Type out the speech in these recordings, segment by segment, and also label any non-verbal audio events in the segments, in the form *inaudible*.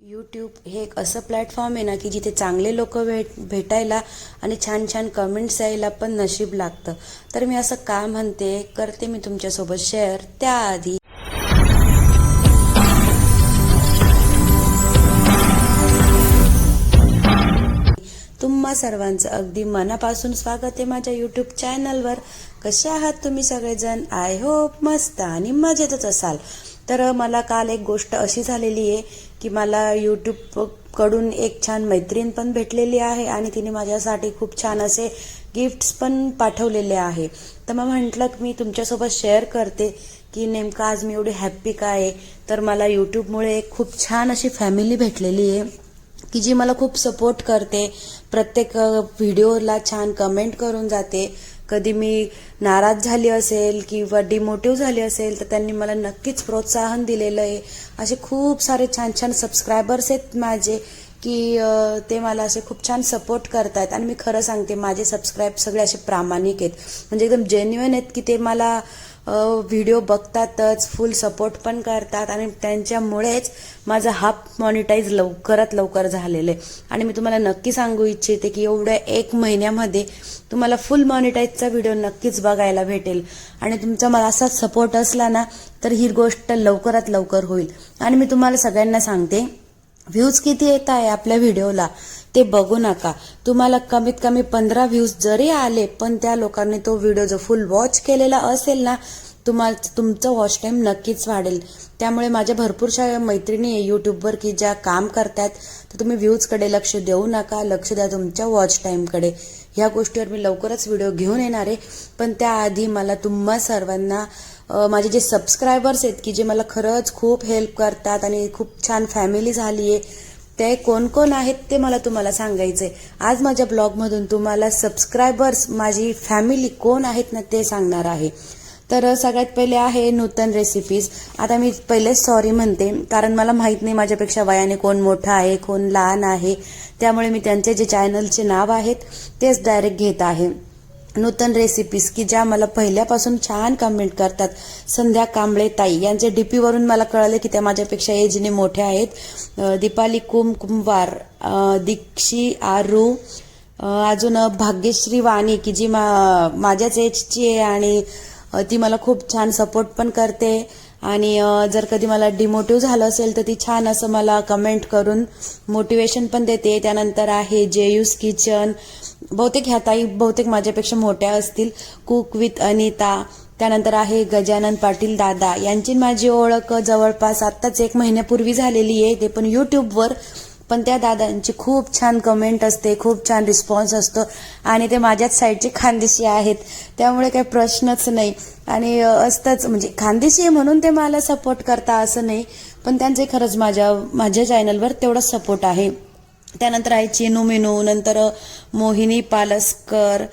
YouTube हे एक असं प्लॅटफॉर्म आहे ना की जिथे चांगले लोक भेट भेटायला आणि छान छान कमेंट्स यायला पण नशीब लागतं. तर मी असं का म्हणते करते मी तुमच्यासोबत शेअर त्याआधी. तुम्हा सर्वांचं अगदी मनापासून स्वागत आहे माझ्या यूट्यूब चॅनलवर कसे आहात तुम्ही सगळेजण? आय होप मस्त आणि मजेतच असाल. तर मला काल एक गोष्ट अशी झालेली आहे की मला यूट्यूबकडून एक छान मैत्रीण पण भेटलेली आहे आणि तिने माझ्यासाठी खूप छान असे गिफ्ट्स पण पाठवलेले आहे. तर मग म्हटलं की मी तुमच्यासोबत शेअर करते की नेमकं आज मी एवढी हॅप्पी काय आहे? तर मला यूट्यूबमुळे एक खूप छान अशी फॅमिली भेटलेली आहे की जी मला खूप सपोर्ट करते. प्रत्येक व्हिडिओला छान कमेंट करून जाते. कधी मी नाराज झाली असेल किंवा डिमोटिव्ह झाली असेल तर त्यांनी मला नक्कीच प्रोत्साहन दिलेलं आहे. असे खूप सारे छान छान सबस्क्रायबर्स आहेत माझे की ते मला असे खूप छान सपोर्ट करतायत. आणि मी खरं सांगते माझे सबस्क्राईब सगळे असे प्रामाणिक आहेत. म्हणजे एकदम जेन्युअन आहेत की ते मला व्हिडिओ बघतातच फुल सपोर्ट पण करतात आणि त्यांच्यामुळेच माझा हाफ मॉनिटाईज लवकरात लवकर झालेलं आहे. आणि मी तुम्हाला नक्की सांगू इच्छिते की एवढ्या एक महिन्यामध्ये तुम्हाला फुल मॉनिटाईजचा व्हिडिओ नक्कीच बघायला भेटेल. आणि तुमचा मला असाच सपोर्ट असला ना तर ही गोष्ट लवकरात लवकर होईल. आणि मी तुम्हाला सगळ्यांना सांगते व्ह्यूज किती येत आहे आपल्या व्हिडिओला ते बघू नका. तुम्हाला कमीत कमी पंधरा व्ह्यूज जरी आले पण त्या लोकांनी तो व्हिडिओ जो फुल वॉच केलेला असेल ना तुम्हाला तुमचं वॉच टाईम नक्कीच वाढेल. त्यामुळे माझ्या भरपूरशा मैत्रिणी आहे यूट्यूबवर की ज्या काम करतात तर तुम्ही व्ह्यूजकडे लक्ष देऊ नका लक्ष द्या तुमच्या वॉच टाईमकडे ह्या गोष्टीवर मी लवकरच व्हिडिओ घेऊन येणार आहे. पण त्याआधी मला तुम्हा सर्वांना माझे जे सबस्क्रायबर्स आहेत की जे मला खरंच खूप हेल्प करतात आणि खूप छान फॅमिली झाली आहे ते कोण कोण आहेत ते मला तुम्हाला सांगायचंय. आज माझ्या ब्लॉगमधून तुम्हाला सबस्क्रायबर्स माझी फॅमिली कोण आहेत ना ते सांगणार आहे. तर सगळ्यात पहिले आहे नूतन रेसिपीज आता मी पहिलेच सॉरी म्हणते कारण मला माहीत नाही माझ्यापेक्षा वयाने कोण मोठं आहे कोण लहान आहे. त्यामुळे मी त्यांचे जे चॅनलचे नाव आहेत तेच डायरेक्ट घेत आहे. नूतन रेसिपीज की ज्या मला पहिल्यापासून छान कमेंट करतात. संध्या कांबळे ताई यांचे डीपी वरून मला कळले की त्या माझ्यापेक्षा एजने मोठ्या आहेत. दीपाली कुम कुंभार दीक्षी आरू अजून भाग्यश्री वाणी की जी मा माझ्याच एजची आहे आणि ती मला खूप छान सपोर्ट पण करते. आणि जर कधी मला डिमोटिव्ह झालं असेल तर ती छान असं मला कमेंट करून मोटिवेशन पण देते. त्यानंतर आहे जेयूस किचन. बहुतेक ह्या ताई बहुतेक माझ्यापेक्षा मोठ्या असतील. Cook with Anita. त्यानंतर आहे गजानन पाटील दादा. यांची माझी ओळख जवळपास आत्ताच एक महिन्यापूर्वी झालेली आहे. ते पण यूट्यूबवर पण त्या दादांची खूप छान कमेंट असते खूप छान रिस्पॉन्स असतो. आणि ते माझ्याच साईडचे खानदेशी आहेत. त्यामुळे काही प्रश्नच नाही. आणि असतंच. म्हणजे खानदेशी म्हणून ते मला सपोर्ट करता असं नाही. पण त्यांचे खरंच माझ्या माझ्या चॅनलवर तेवढा सपोर्ट आहे. त्यानंतर आहे चेनू मेनू नंतर मोहिनी पालसकर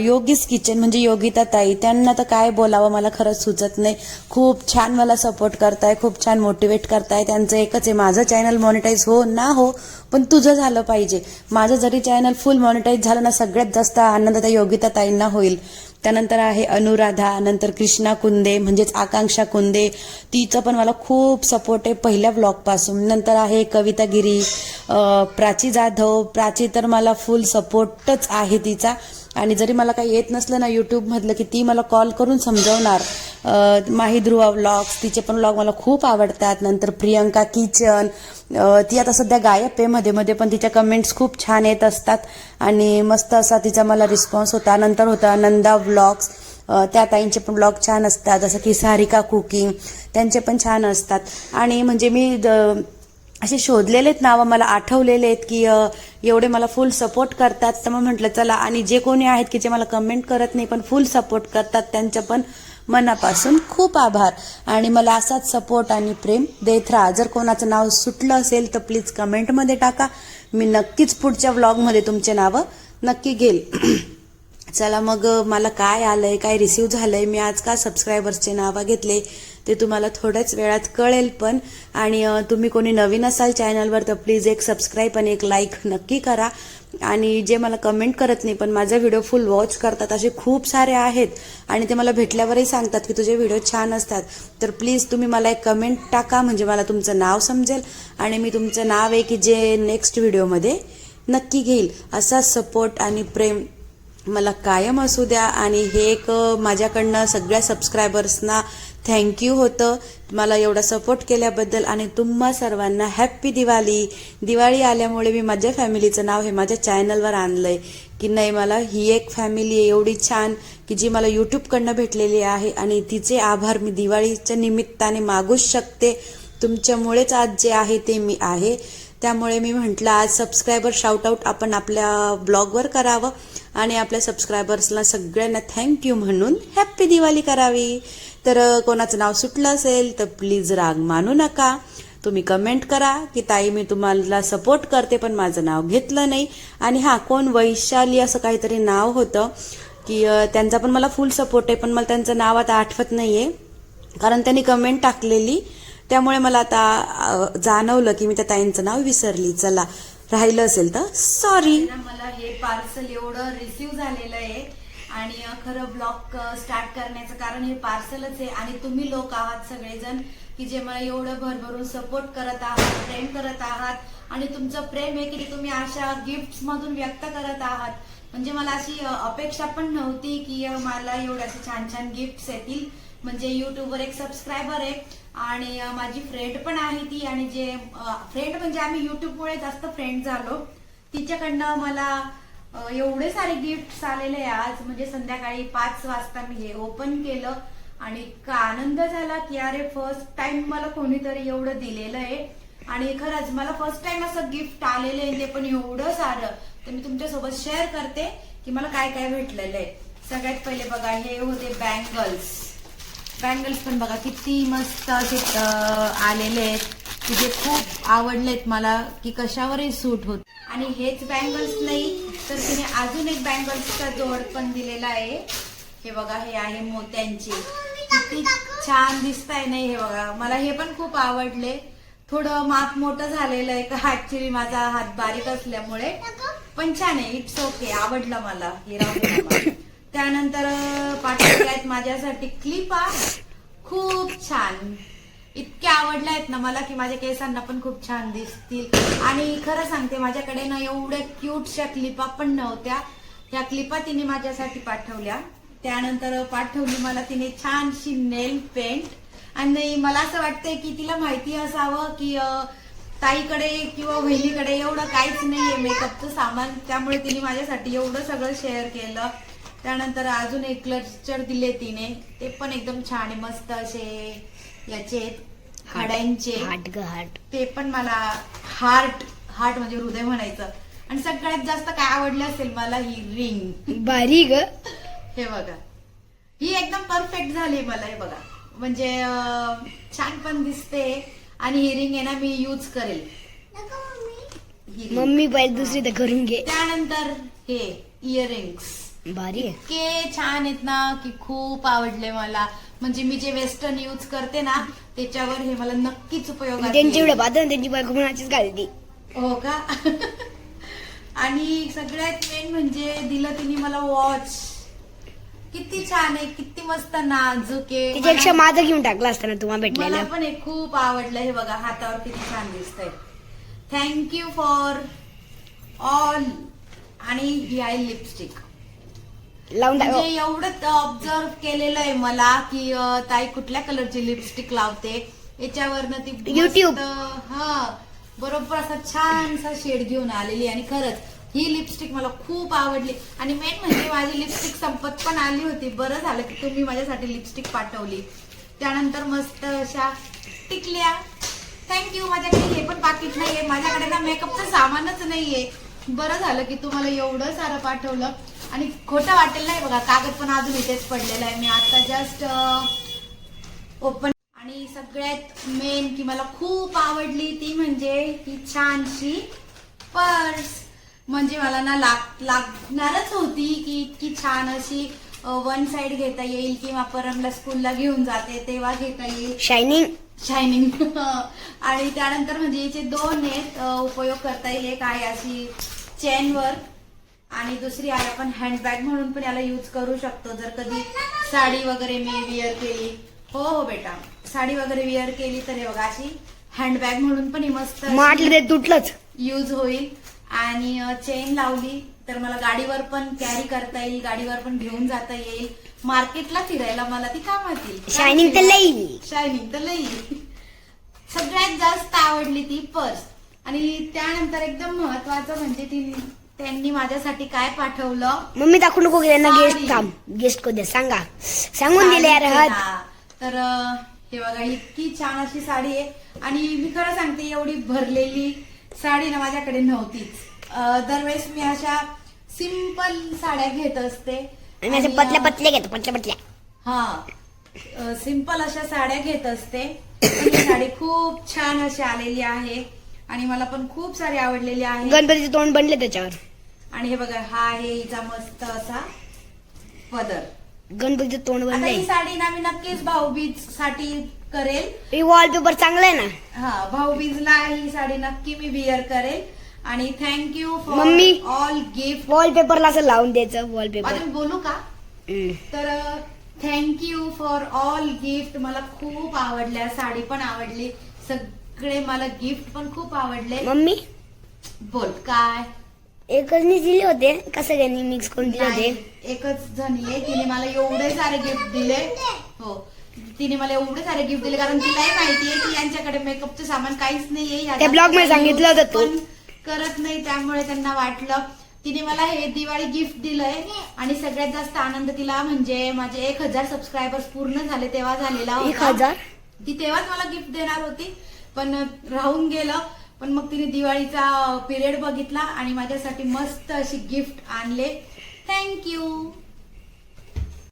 योगीस किचन म्हणजे योगिता ताई. त्यांना तर काय बोलावं मला खरंच सुचत नाही. खूप छान मला सपोर्ट करताय खूप छान मोटिवेट करताय. त्यांचं एकच आहे माझं चॅनल मॉनिटाईज हो ना हो पण तुझं झालं पाहिजे. माझं जरी चॅनल फुल मॉनिटाईज झालं ना सगळ्यात जास्त आनंद त्या योगिता ताईंना होईल. त्यानंतर आहे अनुराधा नंतर कृष्णा कुंदे म्हणजेच आकांक्षा कुंदे. तिचं पण मला खूप सपोर्ट आहे पहिल्या ब्लॉगपासून नंतर आहे कविता गिरी प्राची जाधव. प्राची तर मला फुल सपोर्टच आहे तिचा. आणि जरी मला काही येत नसलं ना यूट्यूबमधलं की ती मला कॉल करून समजवणार. माही ध्रुवा व्लॉग्स तिचे पण व्लॉग मला खूप आवडतात. नंतर प्रियंका किचन ती आता सध्या गायब आहे. मध्ये मध्ये पण तिच्या कमेंट्स खूप छान येत असतात. आणि मस्त असा तिचा मला रिस्पॉन्स होता. नंतर होता नंदा व्लॉग्स त्या ताईंचे पण ब्लॉग छान असतात. जसं की सारिका कुकिंग त्यांचे पण छान असतात. आणि म्हणजे मी द- असे शोधलेले आहेत नावं मला आठवलेले आहेत की एवढे मला फुल सपोर्ट करतात. तर मग म्हटलं चला आणि जे कोणी आहेत की जे मला कमेंट करत नाही पण फुल सपोर्ट करतात त्यांचं पण मनापासून खूप आभार. आणि मला असाच सपोर्ट आणि प्रेम देत राहा. जर कोणाचं नाव सुटलं असेल तर प्लीज कमेंटमध्ये टाका. मी नक्कीच पुढच्या व्लॉगमध्ये तुमचे नावं नक्की घेईल. *clears throat* चला मग मला काय आलंय काय रिसीव झालंय? मी आज का सबस्क्रायबर्सचे नावं घेतले? ते तुम्हाला थोड्याच वेळात कळेल पण. आणि तुम्ही कोणी नवीन असाल चॅनलवर तर प्लीज एक सबस्क्राईब आणि एक लाईक नक्की करा. आणि जे मला कमेंट करत नाही पण माझा व्हिडिओ फुल वॉच करतात असे खूप सारे आहेत. आणि ते मला भेटल्यावरही सांगतात की तुझे व्हिडिओ छान असतात. तर प्लीज तुम्ही मला एक कमेंट टाका म्हणजे मला तुमचं नाव समजेल. आणि मी तुमचं नाव आहे की जे नेक्स्ट व्हिडिओमध्ये नक्की घेईल. असा सपोर्ट आणि प्रेम मला कायम असू द्या. आणि हे एक माझ्याकडनं सगळ्या सबस्क्रायबर्सना थँक्यू होतं. मला एवढा सपोर्ट केल्याबद्दल आणि तुम्हा सर्वांना हॅप्पी दिवाळी. दिवाळी आल्यामुळे मी माझ्या फॅमिलीचं नाव हे माझ्या चॅनलवर आणलंय. की नाही मला ही एक फॅमिली आहे एवढी छान की जी मला यूट्यूबकडनं भेटलेली आहे आणि तिचे आभार मी दिवाळीच्या निमित्ताने मागूच शकते. तुमच्यामुळेच आज जे आहे ते मी आहे. त्यामुळे मी म्हटलं आज सबस्क्रायबर शाउटआउट आपण आपल्या ब्लॉगवर करावं. आणि आपल्या सबस्क्रायबर्सला सगळ्यांना थँक्यू म्हणून हॅप्पी दिवाळी करावी. तर कोणाचं नाव सुटलं असेल तर प्लीज राग मानू नका. तुम्ही कमेंट करा की ताई मी तुम्हाला सपोर्ट करते पण माझं नाव घेतलं नाही. आणि हा कोण? वैशाली असं काहीतरी नाव होतं की त्यांचा पण मला फुल सपोर्ट आहे पण मला त्यांचं नाव आता आठवत नाही आहे कारण त्यांनी कमेंट टाकलेली. त्यामुळे मला आता जाणवलं की मी त्या ताईंचं नाव विसरली. चला राहिलं असेल तर सॉरी मला हे पार्सल एवढं रिसीव्ह झालेलं आहे. आणि खरं ब्लॉग स्टार्ट करण्याचं कारण हे पार्सलच आहे आणि तुम्ही लोक आहात सगळेजण की जे मला एवढं भरभरून सपोर्ट करत आहात प्रेम करत आहात आणि तुमचं प्रेम आहे की तुम्ही अशा गिफ्ट मधून व्यक्त करत आहात. म्हणजे मला अशी अपेक्षा पण नव्हती की मला एवढ्या असे छान छान गिफ्ट येतील. म्हणजे युट्यूबवर एक सबस्क्रायबर आहे आणि माझी फ्रेंड पण आहे ती आणि जे फ्रेंड म्हणजे आम्ही युट्यूबमुळे जास्त फ्रेंड झालो. तिच्याकडनं मला एवढे सारे गिफ्ट आलेले आहे आज. म्हणजे संध्याकाळी पाच वाजता मी हे ओपन केलं आणि का आनंद झाला की अरे फर्स्ट टाइम मला कोणीतरी एवढं दिलेलं आहे. आणि खरंच मला फर्स्ट टाइम असं गिफ्ट आलेलं आहे ते पण एवढं सारं. तर मी तुमच्यासोबत शेअर करते की मला काय काय भेटलेलं आहे. सगळ्यात पहिले बघा हे होते बँगल्स बँगल्स पण बघा किती मस्त असे आलेले आहेत. की जे खूप आवडलेत मला की कशावरही सूट होत. आणि हेच बँगल्स नाही तर तिने अजून एक बँगल्सचा जोड पण दिलेला आहे. हे बघा हे आहे मोत्यांचे. किती छान दिसत आहे नाही हे बघा. मला हे पण खूप आवडले. थोडं माप मोठं झालेलं आहे का ऍक्च्युली माझा हात बारीक असल्यामुळे. पण छान आहे इट्स ओके आवडलं मला. हे राहू त्यानंतर अं, पाठवल्या आहेत माझ्यासाठी क्लिपा खूप छान. इतक्या आवडल्या आहेत ना मला की माझ्या केसांना पण खूप छान दिसतील. आणि खरं सांगते माझ्याकडे ना एवढ्या क्यूटशा क्लिपा पण नव्हत्या. ह्या क्लिपा तिने माझ्यासाठी पाठवल्या. त्यानंतर पाठवली मला तिने छानशी नेल पेंट आणि मला असं वाटतंय की तिला माहिती असावं की ताईकडे किंवा बहिणीकडे एवढं काहीच नाहीये मेकअपचं सामान. त्यामुळे तिने माझ्यासाठी एवढं सगळं शेअर केलं. त्यानंतर अजून एक क्लचर दिले तिने. ते पण एकदम छान आहे. मस्त असे याचे हाट ग हाट. ते पण मला हार्ट हार्ट म्हणजे हृदय म्हणायचं. आणि सगळ्यात जास्त काय आवडलं असेल मला ही रिंग. भारी ग. हे बघा. ही एकदम परफेक्ट झाली मला हे बघा. म्हणजे छान पण दिसते आणि ही रिंग आहे ना मी यूज करेल. मम्मी. पहिले दुसरी तर करून घे. त्यानंतर हे इयरिंग्स भारी इतके छान आहेत ना की खूप आवडले मला. म्हणजे मी जे वेस्टर्न यूज करते ना त्याच्यावर हे मला नक्कीच उपयोगात त्यांची. एवढं बायको घालती हो का? आणि सगळ्यात मेन म्हणजे दिलं तिने मला वॉच किती छान आहे किती मस्त नाजूक आहे. त्याच्यापेक्षा माझं घेऊन टाकलं असताना तुम्हाला मला भेटलेलं पण हे खूप आवडलं हे बघा हातावर किती छान दिसतंय. थँक्यू फॉर ऑल आणि ही आहे लिपस्टिक लावून म्हणजे एवढं ऑब्झर्व केलेलं आहे मला की अं, ताई कुठल्या कलरची लिपस्टिक लावते? याच्यावरनं ती मस्त- YouTube. हा बरोबर असा छानसा शेड घेऊन आलेली आणि खरंच ही लिपस्टिक मला खूप आवडली. आणि मेन म्हणजे माझी लिपस्टिक संपत पण आली होती. बरं झालं की तुम्ही माझ्यासाठी लिपस्टिक पाठवली. त्यानंतर मस्त अशा टिकल्या. थँक्यू माझ्याकडे हे पण पाकिट नाहीये. माझ्याकडे ना मेकअपचं सामानच नाहीये. बरं झालं की तुम्हाला एवढं सारं पाठवलं. आणि खोटं वाटेल नाही बघा कागद पण अजून इथेच पडलेला आहे. मी आता जस्ट ओपन आणि सगळ्यात मेन की मला खूप आवडली ती म्हणजे ही छानशी पर्स. म्हणजे मला ना लाग लागणारच होती की इतकी छान अशी वन साइड घेता येईल किंवा परमला स्कूलला घेऊन जाते तेव्हा घेता येईल. शायनिंग शायनिंग *laughs* आणि त्यानंतर म्हणजे याचे दोन आहेत उपयोग करता येईल. एक आहे अशी चेन वर्क आणि दुसरी आहे आपण हँडबॅग म्हणून पण याला यूज करू शकतो. जर कधी साडी वगैरे मी विअर केली हो हो बेटा. साडी वगैरे विअर केली तर हे बघा अशी हँडबॅग म्हणून पण ही मस्त ते तुटलंच. यूज होईल. आणि चेन लावली तर मला गाडीवर पण कॅरी करता येईल गाडीवर पण घेऊन जाता येईल. मार्केटला फिरायला मला ती कामात येईल शायनिंग तर लई. शायनिंग तर लई. सगळ्यात जास्त आवडली ती पर्स आणि त्यानंतर एकदम महत्वाचं म्हणजे ती त्यांनी माझ्यासाठी काय पाठवलं? मम्मी दाखवू नको त्यांना. गेस्ट थांब. गेस्ट को दे सांगा. सांगून दिले यार हा. तर अं, हे बघा इतकी छान अशी साडी आहे. आणि मी खरं सांगते एवढी भरलेली साडी ना माझ्याकडे नव्हतीच. अं, दरवेळेस मी अशा सिंपल साड्या घेत असते. आणि असे आणि, पतल्या अं, पतल्या घेतो पतल्या पतल्या. हा. सिंपल अशा साड्या घेत असते. पण ही साडी खूप छान अशी आलेली आहे. आणि मला पण खूप सारी आवडलेली आहे गणपतीचे तोंड बनले त्याच्यावर. आणि हे बघा हा आहे हिचा मस्त असा पदर. गणपतीचं तोंड आता बनलंय. ही साडी ना मी नक्कीच भाऊबीजसाठी करेल. हे वॉलपेपर चांगलं आहे ना? हा भाऊबीजला ही साडी नक्की मी विअर करेल. आणि thank you for mummy. All gift वॉलपेपरला असं लावून द्यायचं वॉलपेपर अजून बोलू का? तर थँक्यू फॉर ऑल गिफ्ट मला खूप आवडल्या साडी पण आवडली. सगळे मला गिफ्ट पण खूप आवडले. मम्मी? बोल काय? एकच मी दिले होते. का सगळ्यांनी मिक्स करून दिले नाही, होते एकच जणी आहे तिने मला एवढे सारे गिफ्ट दिले. हो. तिने मला एवढे सारे गिफ्ट दिले कारण तिलाही माहितीये की यांच्याकडे मेकअपचं सामान काहीच नाहीये. ह्या त्या blog मध्ये सांगितलं होतं तू. पण करत नाही त्यामुळे त्यांना वाटलं. तिने मला हे दिवाळी गिफ्ट दिलंय. आणि सगळ्यात जास्त आनंद तिला म्हणजे माझे एक हजार सबस्क्रायबर्स पूर्ण झाले तेव्हा झालेला एक होता हजार? ती तेव्हाच मला गिफ्ट देणार होती. पण राहून गेलं. पण मग तिने दिवाळीचा पिरियड बघितला आणि माझ्यासाठी मस्त अशी गिफ्ट आणले. थँक्यू